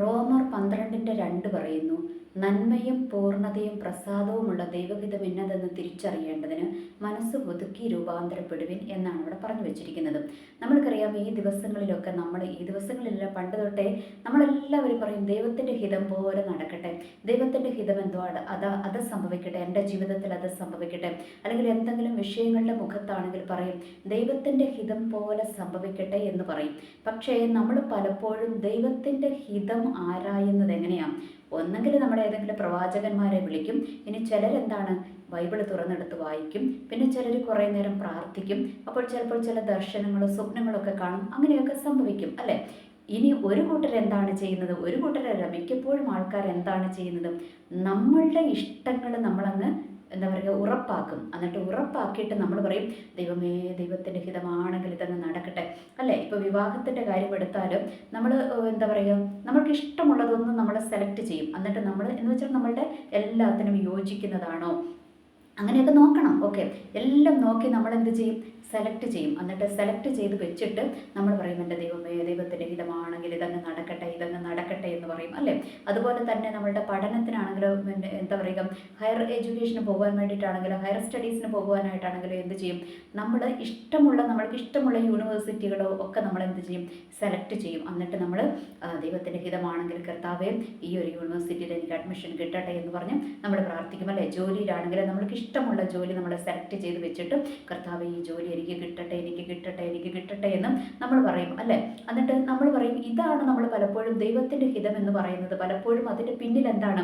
റോമർ പന്ത്രണ്ടിന്റെ രണ്ട് പറയുന്നു നന്മയും പൂർണതയും പ്രസാദവുമുള്ള ദൈവഹിതം എന്നതെന്ന് തിരിച്ചറിയേണ്ടതിന് മനസ്സ് ഒതുക്കി രൂപാന്തരപ്പെടുവിൻ എന്നാണ് ഇവിടെ പറഞ്ഞു വെച്ചിരിക്കുന്നത്. നമ്മൾക്കറിയാം ഈ ദിവസങ്ങളിലൊക്കെ നമ്മൾ ഈ ദിവസങ്ങളിലല്ല പണ്ട് തൊട്ടേ നമ്മളെല്ലാവരും പറയും ദൈവത്തിന്റെ ഹിതം പോലെ നടക്കട്ടെ. ദൈവത്തിന്റെ ഹിതം എന്തോ അത് അത് സംഭവിക്കട്ടെ. എന്റെ ജീവിതത്തിൽ അത് സംഭവിക്കട്ടെ. അല്ലെങ്കിൽ എന്തെങ്കിലും വിഷയങ്ങളുടെ മുഖത്താണെങ്കിൽ പറയും ദൈവത്തിന്റെ ഹിതം പോലെ സംഭവിക്കട്ടെ എന്ന് പറയും. പക്ഷേ നമ്മൾ പലപ്പോഴും ദൈവത്തിന്റെ ഹിതം ആരായുന്നത് എങ്ങനെയാണ് ഒന്നെങ്കിൽ നമ്മുടെ ഏതെങ്കിലും പ്രവാചകന്മാരെ വിളിക്കും. ഇനി ചിലരെന്താണ്? ബൈബിൾ തുറന്നെടുത്ത് വായിക്കും. പിന്നെ ചിലർ കുറേ നേരം പ്രാർത്ഥിക്കും. അപ്പോൾ ചിലപ്പോൾ ചില ദർശനങ്ങളോ സ്വപ്നങ്ങളൊക്കെ കാണും. അങ്ങനെയൊക്കെ സംഭവിക്കും അല്ലേ? ഇനി ഒരു കൂട്ടർ എന്താണ് ചെയ്യുന്നത്? ഒരു കൂട്ടരല്ല മിക്കപ്പോഴും ആൾക്കാർ എന്താണ് ചെയ്യുന്നത്? നമ്മളുടെ ഇഷ്ടങ്ങൾ നമ്മളങ്ങ് എന്താ പറയുക ഉറപ്പാക്കും. എന്നിട്ട് ഉറപ്പാക്കിയിട്ട് നമ്മൾ പറയും ദൈവമേ ദൈവത്തിന്റെ ഹിതമാണെങ്കിൽ ഇതങ്ങ് നടക്കട്ടെ. അല്ലേ? ഇപ്പോൾ വിവാഹത്തിന്റെ കാര്യം എടുത്താലും നമ്മൾ എന്താ പറയുക നമുക്ക് ഇഷ്ടമുള്ളതൊന്നും നമ്മൾ സെലക്ട് ചെയ്യും. എന്നിട്ട് നമ്മൾ എന്ന് വെച്ചാൽ നമ്മളുടെ എല്ലാത്തിനും യോജിക്കുന്നതാണോ? അങ്ങനെയൊക്കെ നോക്കണം. ഓക്കെ. എല്ലാം നോക്കി നമ്മൾ എന്ത് ചെയ്യും? സെലക്ട് ചെയ്യും. എന്നിട്ട് സെലക്ട് ചെയ്ത് വെച്ചിട്ട് നമ്മൾ പറയും എന്റെ ദൈവമേ ദൈവത്തിന്റെ ഹിതമാണെങ്കിൽ ഇതങ്ങ് നടക്കട്ടെ ഇതങ്ങ് നടക്കട്ടെ എന്ന് പറയും അല്ലേ? അതുപോലെ തന്നെ നമ്മളുടെ പഠനത്തിനാണെങ്കിലും എന്താ പറയുക ഹയർ എഡ്യൂക്കേഷന് പോകാൻ വേണ്ടിയിട്ടാണെങ്കിലും ഹയർ സ്റ്റഡീസിന് പോകുവാനായിട്ടാണെങ്കിലും എന്ത് ചെയ്യും? നമ്മൾ ഇഷ്ടമുള്ള നമ്മൾക്ക് ഇഷ്ടമുള്ള യൂണിവേഴ്സിറ്റികളോ ഒക്കെ നമ്മൾ എന്ത് ചെയ്യും? സെലക്ട് ചെയ്യും. എന്നിട്ട് നമ്മൾ ദൈവത്തിന്റെ ഹിതമാണെങ്കിൽ കർത്താവേ ഈ ഒരു യൂണിവേഴ്സിറ്റിയിൽ എനിക്ക് അഡ്മിഷൻ കിട്ടട്ടെ എന്ന് പറഞ്ഞ് നമ്മൾ പ്രാർത്ഥിക്കും അല്ലേ? ജോലിയിലാണെങ്കിൽ നമ്മൾക്ക് ഇഷ്ടമുള്ള ജോലി നമ്മൾ സെലക്ട് ചെയ്ത് വെച്ചിട്ട് കർത്താവ് ഈ ജോലി എനിക്ക് കിട്ടട്ടെ എനിക്ക് കിട്ടട്ടെ എനിക്ക് കിട്ടട്ടെ എന്ന് നമ്മൾ പറയും അല്ലേ? എന്നിട്ട് നമ്മൾ പറയും ഇതാണ് നമ്മൾ പലപ്പോഴും ദൈവത്തിന്റെ ഹിതം എന്ന് പറയുന്നത്. പലപ്പോഴും അതിന്റെ പിന്നിൽ എന്താണ്?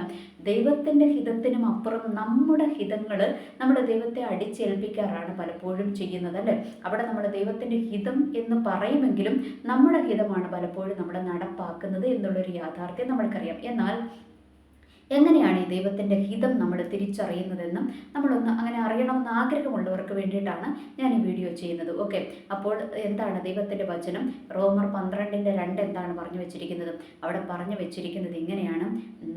ദൈവത്തിന്റെ ഹിതത്തിനും അപ്പുറം നമ്മുടെ ഹിതങ്ങൾ നമ്മൾ ദൈവത്തെ അടിച്ചേൽപ്പിക്കാറാണ് പലപ്പോഴും ചെയ്യുന്നത് അല്ലേ? അവിടെ നമ്മൾ ദൈവത്തിന്റെ ഹിതം എന്ന് പറയുമെങ്കിലും നമ്മുടെ ഹിതമാണ് പലപ്പോഴും നമ്മൾ നടപ്പാക്കുന്നത് എന്നുള്ളൊരു യാഥാർത്ഥ്യം നമ്മൾക്കറിയാം. എന്നാൽ എങ്ങനെയാണ് ഈ ദൈവത്തിന്റെ ഹിതം നമ്മൾ തിരിച്ചറിയുന്നതെന്നും നമ്മളൊന്ന് അങ്ങനെ അറിയണമെന്ന് ആഗ്രഹമുള്ളവർക്ക് വേണ്ടിയിട്ടാണ് ഞാൻ ഈ വീഡിയോ ചെയ്യുന്നത്. ഓക്കെ. അപ്പോൾ എന്താണ് ദൈവത്തിന്റെ വചനം? റോമർ പന്ത്രണ്ടിന്റെ രണ്ട് എന്താണ് പറഞ്ഞു വെച്ചിരിക്കുന്നത്? അവിടെ പറഞ്ഞു വെച്ചിരിക്കുന്നത് ഇങ്ങനെയാണ്.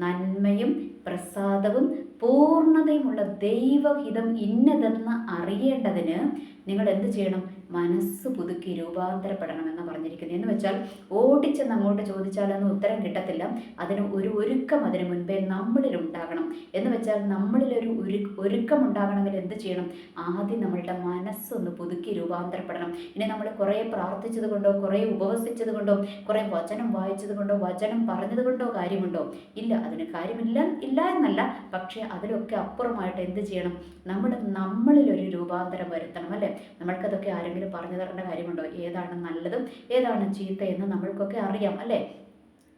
നന്മയും പ്രസാദവും പൂർണതയുമുള്ള ദൈവഹിതം ഇന്നതെന്ന് അറിയേണ്ടതിന് നിങ്ങൾ എന്ത് ചെയ്യണം? മനസ്സ് പുതുക്കി രൂപാന്തരപ്പെടണമെന്ന് പറഞ്ഞിരിക്കുന്നത് എന്ന് വെച്ചാൽ ഓടിച്ചെന്ന് അങ്ങോട്ട് ചോദിച്ചാലൊന്നും ഉത്തരം കിട്ടത്തില്ല. അതിന് ഒരു ഒരുക്കം അതിന് മുൻപേ നമ്മളിൽ ഉണ്ടാകണം എന്ന് വെച്ചാൽ നമ്മളിൽ ഒരു ഒരുക്കം ഉണ്ടാകണമെങ്കിൽ എന്ത് ചെയ്യണം? ആദ്യം നമ്മളുടെ മനസ്സൊന്ന് പുതുക്കി രൂപാന്തരപ്പെടണം. ഇനി നമ്മൾ കുറേ പ്രാർത്ഥിച്ചത് കൊണ്ടോ കുറേ ഉപവസിച്ചത് കൊണ്ടോ കുറേ വചനം വായിച്ചത് കൊണ്ടോ വചനം പറഞ്ഞത് കൊണ്ടോ കാര്യമുണ്ടോ? ഇല്ല അതിന് കാര്യമില്ല ഇല്ല എന്നല്ല. പക്ഷേ അതിലൊക്കെ അപ്പുറമായിട്ട് എന്ത് ചെയ്യണം? നമ്മുടെ നമ്മളിലൊരു രൂപാന്തരം വരുത്തണം അല്ലേ? നമ്മൾക്കതൊക്കെ ആരെങ്കിലും പറഞ്ഞു തരേണ്ട കാര്യമുണ്ടോ? ഏതാണ് നല്ലതും ഏതാണ് ചീത്തയെന്ന് നമ്മൾക്കൊക്കെ അറിയാം അല്ലേ?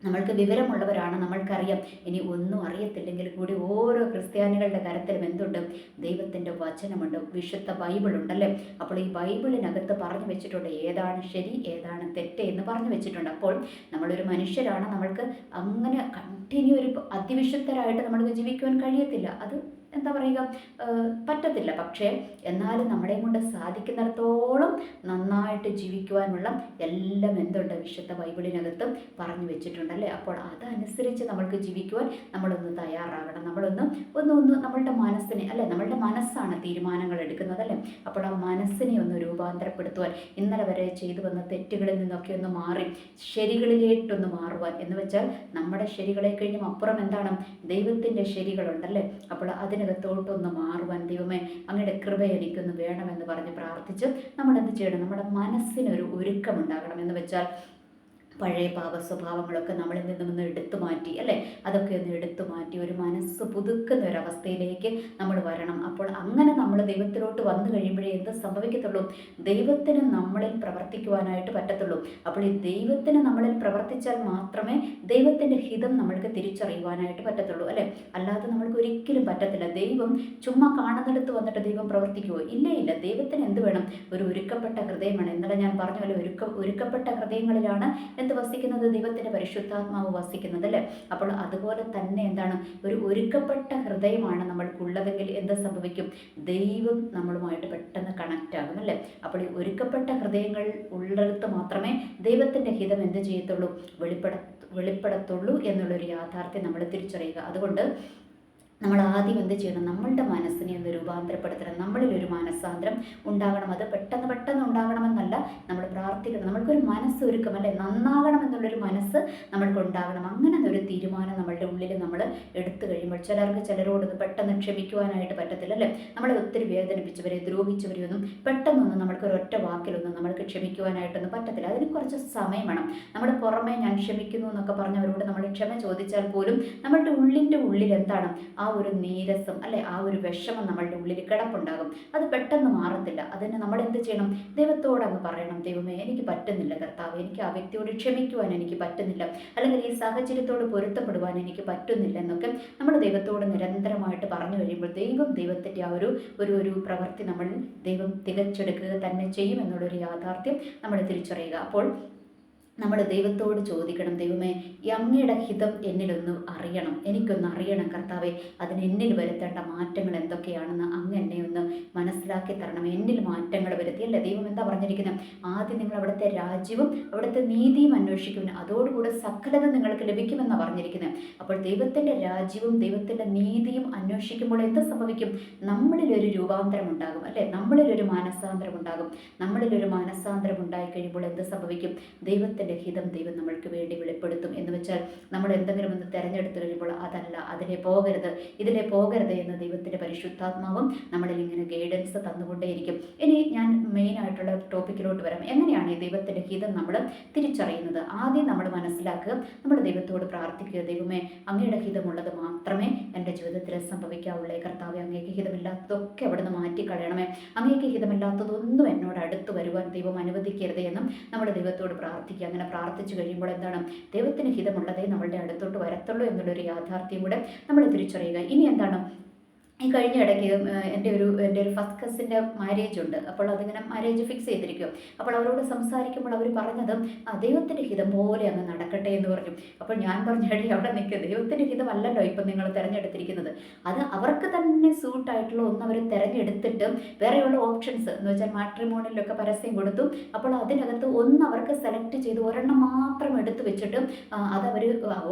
നമ്മൾക്ക് വിവരമുള്ളവരാണ് നമ്മൾക്കറിയാം. ഇനി ഒന്നും അറിയത്തില്ലെങ്കിൽ കൂടി ഓരോ ക്രിസ്ത്യാനികളുടെ കരത്തിലും എന്തുണ്ട്? ദൈവത്തിന്റെ വചനമുണ്ട് വിശുദ്ധ ബൈബിൾ ഉണ്ടല്ലേ അപ്പോൾ ഈ ബൈബിളിനകത്ത് പറഞ്ഞു വെച്ചിട്ടുണ്ട് ഏതാണ് ശരി ഏതാണ് തെറ്റ് എന്ന് പറഞ്ഞു വെച്ചിട്ടുണ്ട്. അപ്പോൾ നമ്മളൊരു മനുഷ്യരാണ് നമ്മൾക്ക് അങ്ങനെ കണ്ടിന്യൂ ഒരു അതിവിശുദ്ധരായിട്ട് നമ്മൾക്ക് ജീവിക്കുവാൻ കഴിയത്തില്ല. അത് എന്താ പറയുക പറ്റത്തില്ല. പക്ഷേ എന്നാലും നമ്മളെയും കൊണ്ട് സാധിക്കുന്നിടത്തോളം നന്നായിട്ട് ജീവിക്കുവാനുള്ള എല്ലാം എന്തുണ്ട്? വിശുദ്ധ ബൈബിളിനകത്ത് പറഞ്ഞു വെച്ചിട്ടുണ്ട് അല്ലേ അപ്പോൾ അതനുസരിച്ച് നമ്മൾക്ക് ജീവിക്കുവാൻ നമ്മളൊന്ന് തയ്യാറാകണം. നമ്മളൊന്ന് ഒന്ന് ഒന്ന് നമ്മളുടെ മനസ്സിനെ അല്ലേ? നമ്മളുടെ മനസ്സാണ് തീരുമാനങ്ങൾ എടുക്കുന്നത് അല്ലേ അപ്പോൾ ആ മനസ്സിനെ ഒന്ന് രൂപാന്തരപ്പെടുത്തുവാൻ ഇന്നലെ വരെ ചെയ്തു വന്ന തെറ്റുകളിൽ നിന്നൊക്കെ ഒന്ന് മാറി ശരികളിലേട്ടൊന്ന് മാറുവാൻ. എന്ന് വെച്ചാൽ നമ്മുടെ ശരികളെ കഴിഞ്ഞും അപ്പുറം എന്താണ്? ദൈവത്തിന്റെ ശരികളുണ്ടല്ലേ? അപ്പോൾ അതിനകത്തോട്ടൊന്ന് മാറുവാൻ ദൈവമേ അങ്ങയുടെ കൃപ എനിക്കൊന്ന് വേണമെന്ന് പറഞ്ഞ് പ്രാർത്ഥിച്ച് നമ്മൾ എന്ത് ചെയ്യണം? നമ്മുടെ മനസ്സിനൊരു ഒരുക്കമുണ്ടാകണം എന്ന് വെച്ചാൽ പഴയ പാപ സ്വഭാവങ്ങളൊക്കെ നമ്മളിൽ നിന്നും ഒന്ന് എടുത്തു മാറ്റി അല്ലേ? അതൊക്കെ ഒന്ന് എടുത്തു മാറ്റി ഒരു മനസ്സ് പുതുക്കുന്ന ഒരവസ്ഥയിലേക്ക് നമ്മൾ വരണം. അപ്പോൾ അങ്ങനെ നമ്മൾ ദൈവത്തിലോട്ട് വന്നു കഴിയുമ്പോഴേ എന്ത് സംഭവിക്കത്തുള്ളൂ? ദൈവത്തിന് നമ്മളിൽ പ്രവർത്തിക്കുവാനായിട്ട് പറ്റത്തുള്ളൂ. അപ്പോൾ ഈ ദൈവത്തിന് നമ്മളിൽ പ്രവർത്തിച്ചാൽ മാത്രമേ ദൈവത്തിന്റെ ഹിതം നമ്മൾക്ക് തിരിച്ചറിയുവാനായിട്ട് പറ്റത്തുള്ളൂ അല്ലേ? അല്ലാതെ നമ്മൾക്ക് ഒരിക്കലും പറ്റത്തില്ല. ദൈവം ചുമ്മാ കാണുന്നിടത്ത് വന്നിട്ട് ദൈവം പ്രവർത്തിക്കുമോ ഇല്ല ഇല്ല. ദൈവത്തിന് എന്ത് വേണം? ഒരു ഒരുക്കപ്പെട്ട ഹൃദയമാണ്. ഇന്നലെ ഞാൻ പറഞ്ഞ പോലെ ഒരുക്ക ഒരുക്കപ്പെട്ട ഹൃദയങ്ങളിലാണ് എന്ത് വസിക്കുന്നത്? ദൈവത്തിന്റെ പരിശുദ്ധാത്മാവ് വസിക്കുന്നത് അല്ലേ? അപ്പോൾ അതുപോലെ തന്നെ എന്താണ്? ഒരു ഒരുക്കപ്പെട്ട ഹൃദയമാണ് നമ്മൾക്കുള്ളതെങ്കിൽ എന്ത് സംഭവിക്കും? ദൈവം നമ്മളുമായിട്ട് പെട്ടെന്ന് കണക്റ്റ് ആകും അല്ലേ? അപ്പോൾ ഈ ഒരുക്കപ്പെട്ട ഹൃദയങ്ങൾ ഉള്ളിടത്ത് മാത്രമേ ദൈവത്തിന്റെ ഹിതം എന്ത് ചെയ്യത്തുള്ളൂ? വെളിപ്പെട വെളിപ്പെടത്തുള്ളൂ എന്നുള്ളൊരു യാഥാർത്ഥ്യം നമ്മൾ തിരിച്ചറിയുക. അതുകൊണ്ട് നമ്മൾ ആദ്യം എന്ത് ചെയ്യണം? നമ്മളുടെ മനസ്സിനെ ഒന്ന് രൂപാന്തരപ്പെടുത്തണം? നമ്മളിൽ ഒരു മനസ്സാന്തരം ഉണ്ടാകണം. അത് പെട്ടെന്ന് പെട്ടെന്ന് ഉണ്ടാകണമെന്നല്ല നമ്മൾ പ്രാർത്ഥിക്കണം. നമ്മൾക്കൊരു മനസ്സൊരുക്കം അല്ലെ? നന്നാകണം എന്നുള്ള എന്നുള്ളൊരു മനസ്സ് നമ്മൾക്ക് ഉണ്ടാകണം. അങ്ങനെ ഒരു തീരുമാനം നമ്മളുടെ ഉള്ളിൽ നമ്മൾ എടുത്തു കഴിയുമ്പോൾ ചിലർക്ക് ചിലരോടൊന്നും പെട്ടെന്ന് ക്ഷമിക്കുവാനായിട്ട് പറ്റത്തില്ല അല്ലേ? നമ്മളെ ഒത്തിരി വേദനിപ്പിച്ചവരെ ദ്രോഹിച്ചവരെയൊന്നും പെട്ടെന്നൊന്നും നമ്മൾക്ക് ഒരൊറ്റ വാക്കിലൊന്നും നമ്മൾക്ക് ക്ഷമിക്കുവാനായിട്ടൊന്നും പറ്റത്തില്ല. അതിന് കുറച്ച് സമയം വേണം. നമ്മുടെ പുറമേ ഞാൻ ക്ഷമിക്കുന്നു എന്നൊക്കെ പറഞ്ഞവരോട് നമ്മൾ ക്ഷമ ചോദിച്ചാൽ പോലും നമ്മളുടെ ഉള്ളിന്റെ ഉള്ളിൽ എന്താണ്? ആ ഒരു നീരസം അല്ലെ? ആ ഒരു വിഷമം നമ്മളുടെ ഉള്ളിൽ കിടപ്പുണ്ടാകും. അത് പെട്ടെന്ന് മാറത്തില്ല. അതിന് നമ്മൾ എന്ത് ചെയ്യണം? ദൈവത്തോട് അങ്ങ് പറയണം. ദൈവമേ എനിക്ക് പറ്റുന്നില്ല കർത്താവ്. എനിക്ക് ആ വ്യക്തിയോട് ക്ഷമിക്കുവാൻ എനിക്ക് പറ്റുന്നില്ല. അല്ലെങ്കിൽ ഈ സാഹചര്യത്തോട് പൊരുത്തപ്പെടുവാൻ എനിക്ക് പറ്റുന്നില്ല എന്നൊക്കെ നമ്മൾ ദൈവത്തോട് നിരന്തരമായിട്ട് പറഞ്ഞു കഴിയുമ്പോൾ ദൈവം ദൈവത്തിന്റെ ആ ഒരു ഒരു ഒരു പ്രവൃത്തി നമ്മൾ ദൈവം തികച്ചെടുക്കുക തന്നെ ചെയ്യുമെന്നുള്ളൊരു യാഥാർത്ഥ്യം നമ്മൾ തിരിച്ചറിയുക. അപ്പോൾ നമ്മൾ ദൈവത്തോട് ചോദിക്കണം ദൈവമേ അങ്ങയുടെ ഹിതം എന്നിലൊന്ന് അറിയണം. എനിക്കൊന്ന് അറിയണം കർത്താവെ. അതിന് എന്നിൽ വരുത്തേണ്ട മാറ്റങ്ങൾ എന്തൊക്കെയാണെന്ന് അങ്ങ് എന്നെ ഒന്ന് മനസ്സിലാക്കി തരണം. എന്നിൽ മാറ്റങ്ങൾ വരുത്തി. അല്ലേ? ദൈവം എന്താ പറഞ്ഞിരിക്കുന്നത്? ആദ്യം നിങ്ങൾ അവിടുത്തെ രാജ്യവും അവിടുത്തെ നീതിയും അന്വേഷിക്കുമെന്ന് അതോടുകൂടെ സകലത നിങ്ങൾക്ക് ലഭിക്കുമെന്നാണ് പറഞ്ഞിരിക്കുന്നത്. അപ്പോൾ ദൈവത്തിന്റെ രാജ്യവും ദൈവത്തിന്റെ നീതിയും അന്വേഷിക്കുമ്പോൾ എന്ത് സംഭവിക്കും? നമ്മളിലൊരു രൂപാന്തരം ഉണ്ടാകും. അല്ലേ? നമ്മളിലൊരു മാനസാന്തരം ഉണ്ടാകും. നമ്മളിലൊരു മാനസാന്തരം ഉണ്ടായി കഴിയുമ്പോൾ എന്ത് സംഭവിക്കും? ദൈവത്തെ ദൈവത്തിന്റെ ഹിതം ദൈവം നമ്മൾക്ക് വേണ്ടി വെളിപ്പെടുത്തും എന്ന് വെച്ചാൽ നമ്മൾ എന്തെങ്കിലും ഒന്ന് തിരഞ്ഞെടുത്തു കഴിയുമ്പോൾ അതല്ല അതിനെ പോകരുത്. ഇതിനെ പോകരുത് എന്ന് ദൈവത്തിന്റെ പരിശുദ്ധാത്മാവും നമ്മളിൽ ഇങ്ങനെ ഗൈഡൻസ് തന്നുകൊണ്ടേയിരിക്കും. ഇനി ഞാൻ മെയിൻ ആയിട്ടുള്ള ടോപ്പിക്കിലോട്ട് വരാം. എങ്ങനെയാണ് ഈ ദൈവത്തിന്റെ ഹിതം നമ്മൾ തിരിച്ചറിയുന്നത്? ആദ്യം നമ്മൾ മനസ്സിലാക്കുക നമ്മൾ ദൈവത്തോട് പ്രാർത്ഥിക്കുക. ദൈവമേ അങ്ങയുടെ ഹിതമുള്ളത് മാത്രമേ എന്റെ ജീവിതത്തിൽ സംഭവിക്കാവുള്ളേ. കർത്താവ് അങ്ങേക്ക് ഹിതമില്ലാത്തതൊക്കെ അവിടുന്ന് മാറ്റിക്കളയണമേ. അങ്ങേക്ക് ഹിതമില്ലാത്തതൊന്നും എന്നോട് അടുത്ത് വരുവാൻ ദൈവം അനുവദിക്കരുത് എന്നും നമ്മുടെ ദൈവത്തോട് പ്രാർത്ഥിക്കുക. അങ്ങനെ പ്രാർത്ഥിച്ചു കഴിയുമ്പോൾ എന്താണ്? ദൈവത്തിന് ഹിതമുള്ളതേ നമ്മളുടെ അടുത്തോട്ട് വരത്തുള്ളൂ എന്നുള്ളൊരു യാഥാർത്ഥ്യം കൂടെ നമ്മൾ തിരിച്ചറിയുക. ഇനി എന്താണ്? ഈ കഴിഞ്ഞ ഇടയ്ക്ക് എന്റെ ഒരു എന്റെ ഒരു ഫസ്റ്റ് കസിന്റെ മാരേജ് ഉണ്ട്. അപ്പോൾ അതിങ്ങനെ മാരേജ് ഫിക്സ് ചെയ്തിരിക്കും. അപ്പോൾ അവരോട് സംസാരിക്കുമ്പോൾ അവർ പറഞ്ഞത് ആ ദൈവത്തിന്റെ ഹിതം പോലെ അങ്ങ് നടക്കട്ടെ എന്ന് പറഞ്ഞു. അപ്പോൾ ഞാൻ പറഞ്ഞു എടി അവിടെ നിൽക്കുക ദൈവത്തിന്റെ ഹിതമല്ലല്ലോ ഇപ്പം നിങ്ങൾ തിരഞ്ഞെടുത്തിരിക്കുന്നത്. അത് അവർക്ക് തന്നെ സൂട്ടായിട്ടുള്ള ഒന്ന് അവർ തിരഞ്ഞെടുത്തിട്ട് വേറെയുള്ള ഓപ്ഷൻസ് എന്ന് വെച്ചാൽ മാട്രിമോണിലൊക്കെ പരസ്യം കൊടുത്തു അപ്പോൾ അതിനകത്ത് ഒന്ന് അവർക്ക് സെലക്ട് ചെയ്ത് ഒരെണ്ണം മാത്രം എടുത്ത് വെച്ചിട്ട് അതവർ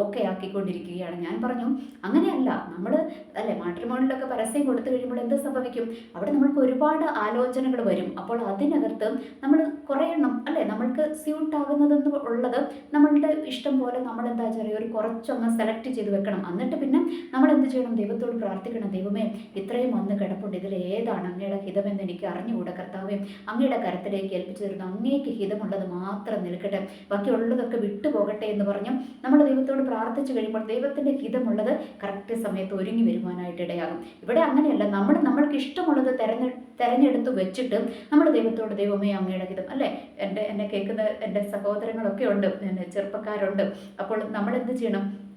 ഓക്കെ ആക്കിക്കൊണ്ടിരിക്കുകയാണ്. ഞാൻ പറഞ്ഞു അങ്ങനെയല്ല. നമ്മൾ അല്ലേ മാട്രിമോണിലൊക്കെ പരസ്യം കൊടുത്തു കഴിയുമ്പോൾ എന്ത് സംഭവിക്കും? അവിടെ നമ്മൾക്ക് ഒരുപാട് ആലോചനകൾ വരും. അപ്പോൾ അതിനകത്ത് നമ്മൾ കുറേ അല്ലെ? നമ്മൾക്ക് സ്യൂട്ട് ആകുന്നതെന്ന് ഉള്ളത് നമ്മളുടെ ഇഷ്ടം പോലെ നമ്മൾ എന്താ ചെറിയ ഒരു കുറച്ചൊന്ന് സെലക്ട് ചെയ്ത് വെക്കണം. എന്നിട്ട് പിന്നെ നമ്മൾ എന്ത് ചെയ്യണം? ദൈവത്തോട് പ്രാർത്ഥിക്കണം. ദൈവമേ ഇത്രയും വന്ന് കിടപ്പുണ്ട്. ഇതിൽ ഏതാണ് അങ്ങയുടെ ഹിതമെന്ന് എനിക്ക് അറിഞ്ഞുകൂടെ കർത്താവേ? അങ്ങയുടെ കരത്തിലേക്ക് ഏൽപ്പിച്ചു തരുന്നു അങ്ങേക്ക് ഹിതമുള്ളത് മാത്രം നിൽക്കട്ടെ. ബാക്കിയുള്ളതൊക്കെ വിട്ടുപോകട്ടെ എന്ന് പറഞ്ഞു നമ്മൾ ദൈവത്തോട് പ്രാർത്ഥിച്ചു കഴിയുമ്പോൾ ദൈവത്തിന്റെ ഹിതമുള്ളത് കറക്റ്റ് സമയത്ത് ഒരുങ്ങി വരുവാനായിട്ട് ഇടയാകും. ഇവിടെ അങ്ങനെയല്ല. നമ്മൾ നമ്മൾക്ക് ഇഷ്ടമുള്ളത് തെരഞ്ഞെ തെരഞ്ഞെടുത്ത് വെച്ചിട്ട് നമ്മൾ ദൈവത്തോട് ദൈവമേ അങ്ങയുടെ ഹിതം. അല്ലേ? എന്റെ എന്നെ കേൾക്കുന്ന എന്റെ സഹോദരങ്ങളൊക്കെ ഉണ്ട്. ചെറുപ്പക്കാരുണ്ട്. അപ്പോൾ നമ്മൾ എന്ത് ചെയ്യണം?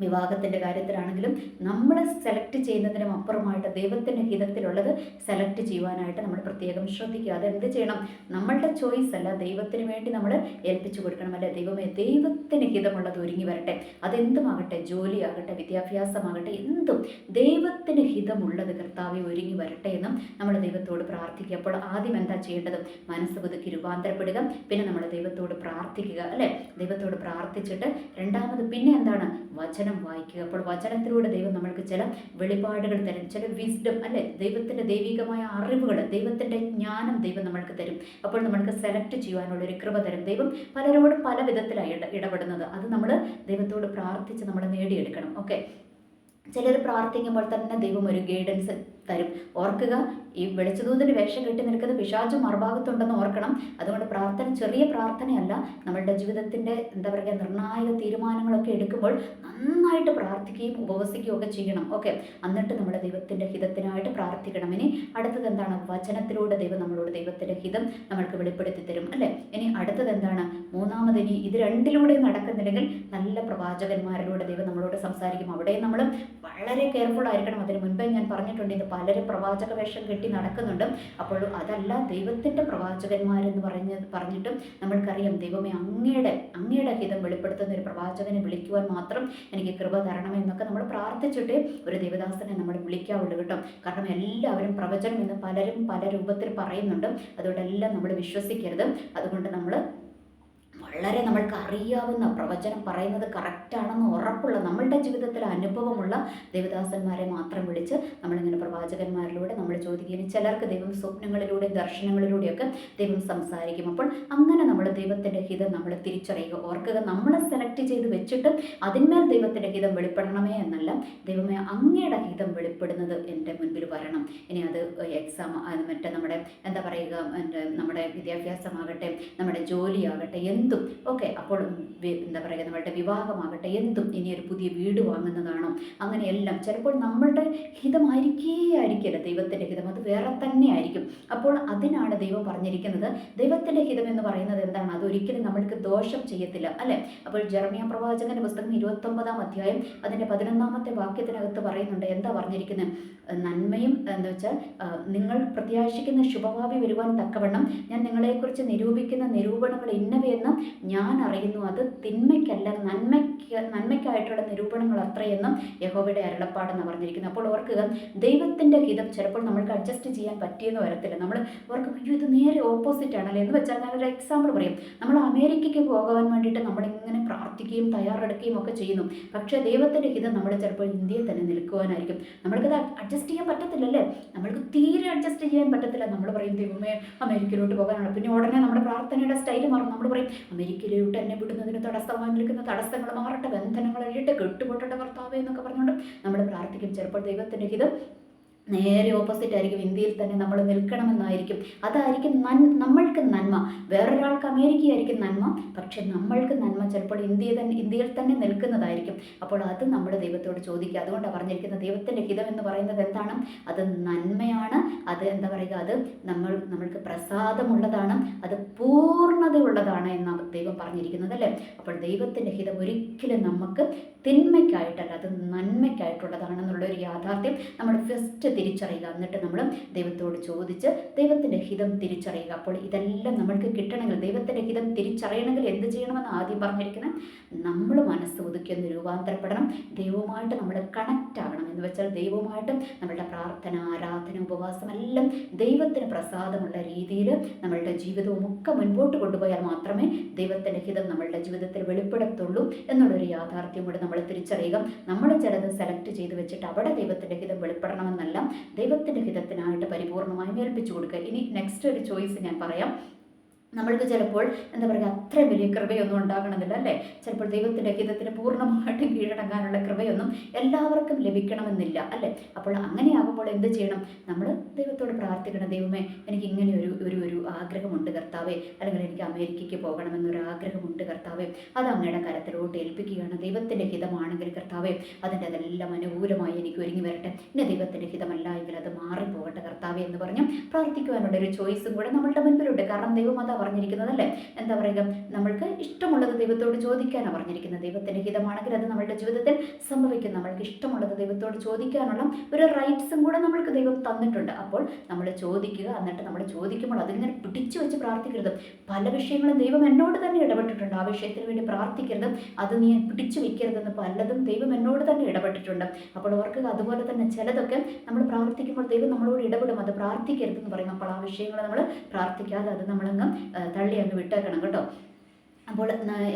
വിവാഹത്തിന്റെ കാര്യത്തിലാണെങ്കിലും നമ്മൾ സെലക്ട് ചെയ്യുന്നതിനും അപ്പുറമായിട്ട് ദൈവത്തിന്റെ ഹിതത്തിലുള്ളത് സെലക്ട് ചെയ്യുവാനായിട്ട് നമ്മൾ പ്രത്യേകം ശ്രദ്ധിക്കുക. അതെന്ത് ചെയ്യണം? നമ്മളുടെ ചോയ്സ് അല്ല ദൈവത്തിന് വേണ്ടി നമ്മൾ ഏൽപ്പിച്ചു കൊടുക്കണം. അല്ലെ? ദൈവമേ ദൈവത്തിന് ഹിതമുള്ളത് ഒരുങ്ങി വരട്ടെ. അതെന്തുമാകട്ടെ? ജോലിയാകട്ടെ വിദ്യാഭ്യാസമാകട്ടെ എന്തും ദൈവത്തിന് ഹിതമുള്ളത് കർത്താവെ ഒരുങ്ങി വരട്ടെ എന്നും നമ്മൾ ദൈവത്തോട് പ്രാർത്ഥിക്കുക. അപ്പോൾ ആദ്യം എന്താ ചെയ്യേണ്ടത്? മനസ്സ് പുതുക്കി രൂപാന്തരപ്പെടുക. പിന്നെ നമ്മൾ ദൈവത്തോട് പ്രാർത്ഥിക്കുക. അല്ലേ? ദൈവത്തോട് പ്രാർത്ഥിച്ചിട്ട് രണ്ടാമത് പിന്നെ എന്താണ്? വചന വചനം വായിക്കുക. അപ്പോൾ വചനത്തിലൂടെ ദൈവം നമ്മൾക്ക് ചില വെളിപാടുകൾ തരും ചില വിസ്ഡം അല്ലെ? ദൈവത്തിന്റെ ദൈവികമായ അറിവുകൾ ദൈവത്തിന്റെ ജ്ഞാനം ദൈവം നമ്മൾക്ക് തരും. അപ്പോൾ നമ്മൾക്ക് സെലക്ട് ചെയ്യാനുള്ള ഒരു കൃപ തരും. ദൈവം പലരോടും പല വിധത്തിലായി ഇടപെടുന്നത്. അത് നമ്മൾ ദൈവത്തോട് പ്രാർത്ഥിച്ച് നമ്മൾ നേടിയെടുക്കണം. ഓക്കെ ചിലർ പ്രാർത്ഥിക്കുമ്പോൾ തന്നെ ദൈവം ഒരു ഗൈഡൻസ് തരും. ഓർക്കുക ഈ വെളിച്ചതൂതിന്റെ വേഷം കെട്ടി നിൽക്കുന്ന പിശാചും മറുഭാഗത്തുണ്ടെന്ന് ഓർക്കണം. അതുകൊണ്ട് പ്രാർത്ഥന ചെറിയ പ്രാർത്ഥനയല്ല. നമ്മളുടെ ജീവിതത്തിന്റെ എന്താ പറയുക നിർണായക തീരുമാനങ്ങളൊക്കെ എടുക്കുമ്പോൾ നന്നായിട്ട് പ്രാർത്ഥിക്കുകയും ഉപവസിക്കുകയും ഒക്കെ ചെയ്യണം. ഓക്കെ? എന്നിട്ട് നമ്മുടെ ദൈവത്തിന്റെ ഹിതത്തിനായിട്ട് പ്രാർത്ഥിക്കണം. ഇനി അടുത്തത് എന്താണ്? വചനത്തിലൂടെ ദൈവം നമ്മളോട് ദൈവത്തിന്റെ ഹിതം നമ്മൾക്ക് വെളിപ്പെടുത്തി തരും. അല്ലേ? ഇനി അടുത്തത് എന്താണ്? മൂന്നാമത് ഇനി ഇത് രണ്ടിലൂടെ നടക്കുന്നില്ലെങ്കിൽ നല്ല പ്രവാചകന്മാരിലൂടെ ദൈവം നമ്മളോട് സംസാരിക്കും. അവിടെയും നമ്മൾ വളരെ കെയർഫുൾ ആയിരിക്കണം. അതിന് മുൻപേ ഞാൻ പറഞ്ഞിട്ടുണ്ട്. ഇത് പലരും പ്രവാചക വേഷം കെട്ടി നടക്കുന്നുണ്ട്. അപ്പോൾ അതല്ല ദൈവത്തിന്റെ പ്രവാചകന്മാരെന്ന് പറഞ്ഞ് പറഞ്ഞിട്ടും നമ്മൾക്കറിയാം. ദൈവമേ അങ്ങയുടെ അങ്ങയുടെ ഹിതം വെളിപ്പെടുത്തുന്ന ഒരു പ്രവാചകനെ വിളിക്കുവാൻ മാത്രം എനിക്ക് കൃപ തരണം എന്നൊക്കെ നമ്മൾ പ്രാർത്ഥിച്ചിട്ട് ഒരു ദേവദാസനെ നമ്മൾ വിളിക്കാവുള്ളൂ കേട്ടോ. കാരണം എല്ലാവരും പ്രവചനം എന്ന് പലരും പല രൂപത്തിൽ പറയുന്നുണ്ട്. അതുകൊണ്ടെല്ലാം നമ്മൾ വിശ്വസിക്കരുത്. അതുകൊണ്ട് നമ്മൾ വളരെ നമ്മൾക്ക് അറിയാവുന്ന പ്രവചനം പറയുന്നത് കറക്റ്റാണെന്ന് ഉറപ്പുള്ള നമ്മളുടെ ജീവിതത്തിൽ അനുഭവമുള്ള ദേവദാസന്മാരെ മാത്രം വിളിച്ച് നമ്മളിങ്ങനെ പ്രവാചകന്മാരിലൂടെ നമ്മൾ ചോദിക്കുകയും ചിലർക്ക് ദൈവം സ്വപ്നങ്ങളിലൂടെ ദർശനങ്ങളിലൂടെയൊക്കെ ദൈവം സംസാരിക്കും. അപ്പോൾ അങ്ങനെ നമ്മൾ ദൈവത്തിന്റെ ഹിതം നമ്മൾ തിരിച്ചറിയുക. ഓർക്കുക നമ്മളെ സെലക്ട് ചെയ്ത് വെച്ചിട്ട് അതിന്മേൽ ദൈവത്തിന്റെ ഹിതം വെളിപ്പെടണമേ എന്നല്ല ദൈവമേ അങ്ങയുടെ ഹിതം വെളിപ്പെടുന്നത് എന്റെ മുൻപിൽ വരണം. ഇനി അത് എക്സാം മറ്റേ നമ്മുടെ എന്താ പറയുക എന്റെ നമ്മുടെ വിദ്യാഭ്യാസമാകട്ടെ നമ്മുടെ ജോലിയാകട്ടെ എന്തും ഓക്കെ അപ്പോൾ എന്താ പറയുക നമ്മളുടെ വിവാഹമാകട്ടെ എന്തും ഇനി ഒരു പുതിയ വീട് വാങ്ങുന്നതാണോ അങ്ങനെയെല്ലാം ചിലപ്പോൾ നമ്മളുടെ ഹിതമായിരിക്കേ ആയിരിക്കില്ല ദൈവത്തിന്റെ ഹിതം അത് വേറെ തന്നെ ആയിരിക്കും അപ്പോൾ അതിനാണ് ദൈവം പറഞ്ഞിരിക്കുന്നത് ദൈവത്തിന്റെ ഹിതം എന്ന് പറയുന്നത് എന്താണ്? അതൊരിക്കലും നമ്മൾക്ക് ദോഷം ചെയ്യത്തില്ല അല്ലേ? അപ്പോൾ ജർമിയ പ്രവാചകന്റെ പുസ്തകം ഇരുപത്തൊമ്പതാം അധ്യായം അതിന്റെ പതിനൊന്നാമത്തെ വാക്യത്തിനകത്ത് പറയുന്നുണ്ട് എന്താ പറഞ്ഞിരിക്കുന്നത്? നന്മയും എന്താ വെച്ചാൽ നിങ്ങൾ പ്രത്യാശിക്കുന്ന ശുഭഭാവി വരുവാൻ തക്കവണ്ണം ഞാൻ നിങ്ങളെക്കുറിച്ച് നിരൂപിക്കുന്ന നിരൂപണങ്ങൾ ഇന്നവയെന്ന് ഞാൻ അറിയുന്നു അത് തിന്മയ്ക്കല്ല നന്മയ്ക്ക് നന്മയ്ക്കായിട്ടുള്ള നിരൂപണങ്ങൾ അത്രയെന്നും യഹോവയുടെ അരുളപ്പാടെന്ന് പറഞ്ഞിരിക്കുന്നു. അപ്പോൾ ഓർക്കുക ദൈവത്തിന്റെ ഹിതം ചിലപ്പോൾ നമ്മൾക്ക് അഡ്ജസ്റ്റ് ചെയ്യാൻ പറ്റിയെന്ന് വരത്തില്ല. നമ്മൾ ഓർക്കും അയ്യോ ഇത് നേരെ ഓപ്പോസിറ്റ് ആണല്ലേ? എന്ന് വെച്ചാൽ ഞാനൊരു എക്സാമ്പിൾ പറയും. നമ്മൾ അമേരിക്കയ്ക്ക് പോകാൻ വേണ്ടിയിട്ട് നമ്മളിങ്ങനെ പ്രാർത്ഥിക്കുകയും തയ്യാറെടുക്കുകയും ഒക്കെ ചെയ്യുന്നു. പക്ഷേ ദൈവത്തിന്റെ ഹിതം നമ്മൾ ചിലപ്പോൾ ഇന്ത്യയിൽ തന്നെ നിൽക്കുവാനായിരിക്കും. നമ്മൾക്കത് അഡ്ജസ്റ്റ് ചെയ്യാൻ പറ്റത്തില്ലല്ലേ? നമ്മൾക്ക് തീരെ അഡ്ജസ്റ്റ് ചെയ്യാൻ പറ്റത്തില്ല. നമ്മൾ പറയും ദൈവമേ അമേരിക്കയിലോട്ട് പോകാനാണ്. പിന്നെ ഉടനെ നമ്മുടെ പ്രാർത്ഥനയുടെ സ്റ്റൈൽ മാറും. നമ്മൾ പറയും അമേരിക്കയിലോട്ട് എന്നെ വിടുന്നതിന് തടസ്സമായി നിൽക്കുന്ന തടസ്സങ്ങൾ മാറട്ടെ ബന്ധനങ്ങൾ എഴുതിട്ട് കെട്ടുപൊട്ടട്ടെ കർത്താവേ എന്നൊക്കെ പറഞ്ഞുകൊണ്ട് നമ്മൾ പ്രാർത്ഥിക്കും. ചിലപ്പോൾ ദൈവത്തിന്റെ ഹിതം നേരെ ഓപ്പോസിറ്റ് ആയിരിക്കും. ഇന്ത്യയിൽ തന്നെ നമ്മൾ നിൽക്കണമെന്നായിരിക്കും. അതായിരിക്കും നൻ നമ്മൾക്ക് നന്മ. വേറൊരാൾക്ക് അമേരിക്കയായിരിക്കും നന്മ. പക്ഷെ നമ്മൾക്ക് നന്മ ചിലപ്പോൾ ഇന്ത്യ തന്നെ ഇന്ത്യയിൽ തന്നെ നിൽക്കുന്നതായിരിക്കും. അപ്പോൾ അത് നമ്മൾ ദൈവത്തോട് ചോദിക്കുക. അതുകൊണ്ടാണ് പറഞ്ഞിരിക്കുന്നത് ദൈവത്തിന്റെ ഹിതം എന്ന് പറയുന്നത് എന്താണ്? അത് നന്മയാണ്. അത് എന്താ പറയുക? അത് നമ്മൾ നമ്മൾക്ക് പ്രസാദമുള്ളതാണ്. അത് എന്നാണ് ദൈവം പറഞ്ഞിരിക്കുന്നത് അല്ലേ? അപ്പോൾ ദൈവത്തിന്റെ ഹിതം ഒരിക്കലും നമുക്ക് തിന്മയ്ക്കായിട്ടല്ല അത് നന്മയ്ക്കായിട്ടുള്ളതാണെന്നുള്ള ഒരു യാഥാർത്ഥ്യം നമ്മൾ ഫസ്റ്റ് തിരിച്ചറിയുക. എന്നിട്ട് നമ്മൾ ദൈവത്തോട് ചോദിച്ച് ദൈവത്തിന്റെ ഹിതം തിരിച്ചറിയുക. അപ്പോൾ ഇതെല്ലാം നമ്മൾക്ക് കിട്ടണമെങ്കിൽ ദൈവത്തിന്റെ ഹിതം തിരിച്ചറിയണമെങ്കിൽ എന്ത് ചെയ്യണമെന്ന് ആദ്യം പറഞ്ഞിരിക്കുന്നത് നമ്മൾ മനസ്സ് ഒതുക്കി ഒന്ന് രൂപാന്തരപ്പെടണം. ദൈവവുമായിട്ട് നമ്മൾ കണക്റ്റ് ആകണം. എന്ന് വെച്ചാൽ ദൈവവുമായിട്ട് നമ്മളുടെ പ്രാർത്ഥന ആരാധന ഉപവാസം എല്ലാം ദൈവത്തിന് പ്രസാദമുള്ള രീതിയിൽ നമ്മളുടെ ജീവിതവും ഒക്കെ മുൻപോട്ട് കൊണ്ടുപോയാൽ മാത്രമേ ദൈവത്തിന്റെ ഹിതം നമ്മളുടെ ജീവിതത്തിൽ വെളിപ്പെടുത്തുള്ളൂ എന്നുള്ളൊരു യാഥാർത്ഥ്യം കൂടി നമ്മൾ തിരിച്ചറിയുക. നമ്മൾ ചിലത് സെലക്ട് ചെയ്ത് വെച്ചിട്ട് അവിടെ ദൈവത്തിന്റെ ഹിതം വെളിപ്പെടണമെന്നല്ല ദൈവത്തിന്റെ ഹിതത്തിനായിട്ട് പരിപൂർണമായും ഏൽപ്പിച്ചു കൊടുക്കുക. ഇനി നെക്സ്റ്റ് ഒരു ചോയ്സ് ഞാൻ പറയാം. നമ്മൾക്ക് ചിലപ്പോൾ എന്താ പറയുക അത്ര വലിയ കൃപയൊന്നും ഉണ്ടാകണമെന്നില്ല അല്ലേ? ചിലപ്പോൾ ദൈവത്തിന്റെ ഹിതത്തിന് പൂർണമായിട്ടും കീഴടങ്ങാനുള്ള കൃപയൊന്നും എല്ലാവർക്കും ലഭിക്കണമെന്നില്ല അല്ലേ? അപ്പോൾ അങ്ങനെയാകുമ്പോൾ എന്ത് ചെയ്യണം? നമ്മൾ ദൈവത്തോട് പ്രാർത്ഥിക്കണം ദൈവമേ എനിക്ക് ഇങ്ങനെ ഒരു ഒരു ഒരു ആഗ്രഹമുണ്ട് കർത്താവേ. അല്ലെങ്കിൽ എനിക്ക് അമേരിക്കയ്ക്ക് പോകണമെന്നൊരു ആഗ്രഹമുണ്ട് കർത്താവേ. അത് അങ്ങയുടെ കരത്തിലോട്ട് ഏൽപ്പിക്കുകയാണ്. ദൈവത്തിന്റെ ഹിതമാണെങ്കിൽ കർത്താവേ അതിന്റെ അതെല്ലാം അനുകൂലമായി എനിക്ക് ഒരുങ്ങി വരട്ടെ. ഇനി ദൈവത്തിന്റെ ഹിതമല്ല എങ്കിൽ അത് മാറിപ്പോകട്ടെ കർത്താവേ എന്ന് പറഞ്ഞ് പ്രാർത്ഥിക്കുവാനുള്ള ഒരു ചോയ്സും കൂടെ നമ്മളുടെ മുൻപിലുണ്ട്. കാരണം ദൈവം അതാ പറഞ്ഞിരിക്കുന്നത് അല്ലേ? എന്താ പറയുക നമ്മൾക്ക് ഇഷ്ടമുള്ളത് ദൈവത്തോട് ചോദിക്കാനാണ് പറഞ്ഞിരിക്കുന്നത്. ദൈവത്തിന്റെ ഹിതമാണെങ്കിൽ അത് നമ്മളുടെ ജീവിതത്തിൽ സംഭവിക്കും. നമ്മൾക്ക് ഇഷ്ടമുള്ളത് ദൈവത്തോട് ചോദിക്കാനുള്ള ഒരു റൈറ്റ്സും കൂടെ നമ്മൾക്ക് ദൈവം തന്നിട്ടുണ്ട്. അപ്പോൾ നമ്മൾ ചോദിക്കുക എന്നിട്ട് നമ്മൾ ചോദിക്കുമ്പോൾ അതിങ്ങനെ പിടിച്ചു വെച്ച് പ്രാർത്ഥിക്കരുത്. പല വിഷയങ്ങളും ദൈവം എന്നോട് തന്നെ ഇടപെട്ടിട്ടുണ്ട്. ആ വിഷയത്തിന് വേണ്ടി പ്രാർത്ഥിക്കരുത്. അത് നീ പിടിച്ചു വെക്കരുതെന്ന് പലതും ദൈവം എന്നോട് തന്നെ ഇടപെട്ടിട്ടുണ്ട്. അപ്പോൾ ഓർക്കുക അതുപോലെ തന്നെ ചിലതൊക്കെ നമ്മൾ പ്രാർത്ഥിക്കുമ്പോൾ ദൈവം നമ്മളോട് ഇടപെടും. അത് പ്രാർത്ഥിക്കരുതെന്ന് പറയും. അപ്പോൾ ആ വിഷയങ്ങൾ നമ്മൾ പ്രാർത്ഥിക്കാതെ അത് നമ്മളങ്ങ് തള്ളി അങ്ങ് വിട്ടേക്കണം കേട്ടോ. അപ്പോൾ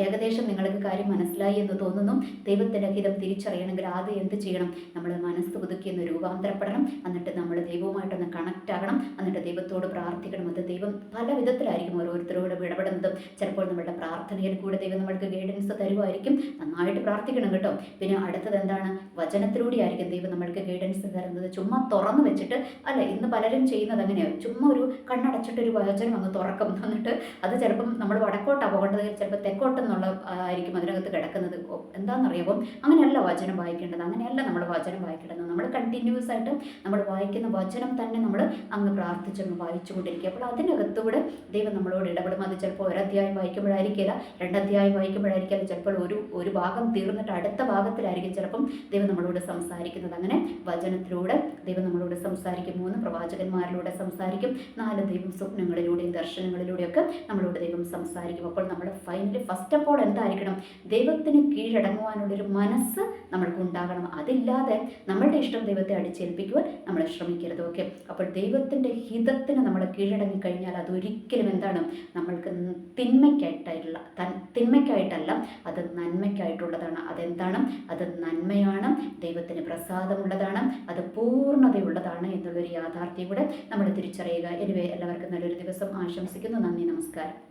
ഏകദേശം നിങ്ങൾക്ക് കാര്യം മനസ്സിലായി എന്ന് തോന്നുന്നു. ദൈവത്തിന്റെ ഹിതം തിരിച്ചറിയണമെങ്കിൽ ആദ്യം എന്ത് ചെയ്യണം? നമ്മൾ മനസ്സ് പുതുക്കി ഒന്ന് രൂപാന്തരപ്പെടണം. എന്നിട്ട് നമ്മൾ ദൈവവുമായിട്ടൊന്ന് കണക്റ്റ് ആകണം. എന്നിട്ട് ദൈവത്തോട് പ്രാർത്ഥിക്കണം. അത് ദൈവം പല വിധത്തിലായിരിക്കും ഓരോരുത്തരോട് ഇടപെടുന്നതും. ചിലപ്പോൾ നമ്മളുടെ പ്രാർത്ഥനയിൽ കൂടെ ദൈവം നമ്മൾക്ക് ഗൈഡൻസ് തരുമായിരിക്കും. നന്നായിട്ട് പ്രാർത്ഥിക്കണം കേട്ടോ. പിന്നെ അടുത്തത് എന്താണ്? വചനത്തിലൂടെ ആയിരിക്കും ദൈവം നമ്മൾക്ക് ഗൈഡൻസ് തരുന്നത്. ചുമ്മാ തുറന്നു വെച്ചിട്ട് അല്ല ഇന്ന് പലരും ചെയ്യുന്നത് അങ്ങനെയാണ് ചുമ്മാ ഒരു കണ്ണടച്ചിട്ട് ഒരു വചനം അങ്ങ് തുറക്കും. എന്നിട്ട് അത് ചിലപ്പം നമ്മൾ വടക്കോട്ടാണ് പോകേണ്ടത്. ചിലപ്പോൾ തെക്കോട്ടെന്നുള്ള ആയിരിക്കും അതിനകത്ത് കിടക്കുന്നത്. ഓ, എന്താണെന്നറിയാമോ അങ്ങനെയല്ല വചനം വായിക്കേണ്ടത്. അങ്ങനെയല്ല നമ്മൾ വചനം വായിക്കേണ്ടത്. നമ്മൾ കണ്ടിന്യൂസ് ആയിട്ട് നമ്മൾ വായിക്കുന്ന വചനം തന്നെ നമ്മൾ അങ്ങ് പ്രാർത്ഥിച്ചങ്ങ് വായിച്ചുകൊണ്ടിരിക്കുക. അപ്പോൾ അതിനകത്തൂടെ ദൈവം നമ്മളോട് ഇടപെടും. അത് ചിലപ്പോൾ ഒരധ്യായം വായിക്കുമ്പോഴായിരിക്കില്ല രണ്ടധ്യായം വായിക്കുമ്പോഴായിരിക്കില്ല. ചിലപ്പോൾ ഒരു ഒരു ഭാഗം തീർന്നിട്ട് അടുത്ത ഭാഗത്തിലായിരിക്കും ചിലപ്പം ദൈവം നമ്മളോട് സംസാരിക്കുന്നത്. അങ്ങനെ വചനത്തിലൂടെ ദൈവം നമ്മളോട് സംസാരിക്കും. മൂന്ന് പ്രവാചകന്മാരിലൂടെ സംസാരിക്കും. നാല് ദൈവം സ്വപ്നങ്ങളിലൂടെയും ദർശനങ്ങളിലൂടെയൊക്കെ നമ്മളോട് ദൈവം സംസാരിക്കും. അപ്പോൾ നമ്മൾ ഫൈനലി ഫസ്റ്റ് അപ്പോൾ എന്തായിരിക്കണം? ദൈവത്തിന് കീഴടങ്ങുവാനുള്ളൊരു മനസ്സ് നമ്മൾക്ക് ഉണ്ടാകണം. അതില്ലാതെ നമ്മളുടെ ഇഷ്ടം ദൈവത്തെ അടിച്ചേൽപ്പിക്കുവാൻ നമ്മൾ ശ്രമിക്കരുത് ഓക്കെ അപ്പോൾ ദൈവത്തിന്റെ ഹിതത്തിന് നമ്മൾ കീഴടങ്ങി കഴിഞ്ഞാൽ അതൊരിക്കലും എന്താണ്? നമ്മൾക്ക് തൻ തിന്മയ്ക്കായിട്ടല്ല അത് നന്മയ്ക്കായിട്ടുള്ളതാണ്. അതെന്താണ്? അത് നന്മയാണ് ദൈവത്തിന് പ്രസാദമുള്ളതാണ് അത് പൂർണതയുള്ളതാണ് എന്നുള്ളൊരു യാഥാർത്ഥ്യം കൂടെ നമ്മൾ തിരിച്ചറിയുക. എനിവേ എല്ലാവർക്കും നല്ലൊരു ദിവസം. ആശംസിക്കുന്നു. നന്ദി നമസ്കാരം.